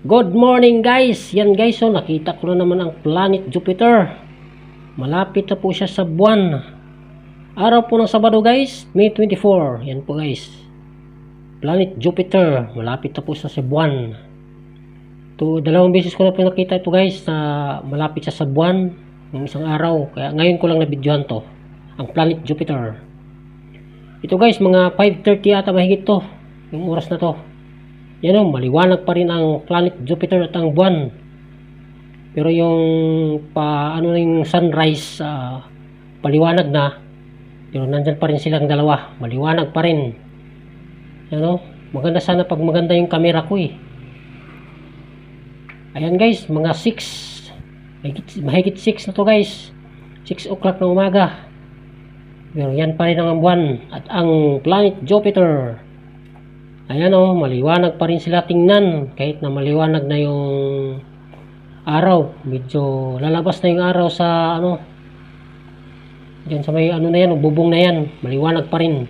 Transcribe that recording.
Good morning guys! Yan guys, oh, nakita ko na naman ang planet Jupiter. Malapit na po siya sa buwan. Araw po ng Sabado guys, May 24. Yan po guys. Planet Jupiter, malapit na po siya sa buwan. To, dalawang beses ko na po nakita ito guys na malapit siya sa buwan ng isang araw. Kaya ngayon ko lang nabidyohan to. Ang planet Jupiter. Ito guys, mga 5.30 ata mahigit to. Yung oras na to. Yan o, maliwanag pa rin ang planet Jupiter at ang buwan. Pero yung pa ano na yung sunrise ah, paliwanag na. Pero nandyan pa rin silang dalawa. Maliwanag pa rin. Yan o, maganda sana pag maganda yung camera ko eh. Ayan guys, mga 6. Mahigit, mahigit 6 na to guys. 6 o'clock ng umaga. Pero yan pa rin ang buwan at ang planet Jupiter. Ayan o, maliwanag pa rin sila tingnan. Kahit na maliwanag na yung araw. Medyo lalabas na yung araw sa ano. Diyan sa may ano na yan, bubong na yan. Maliwanag pa rin.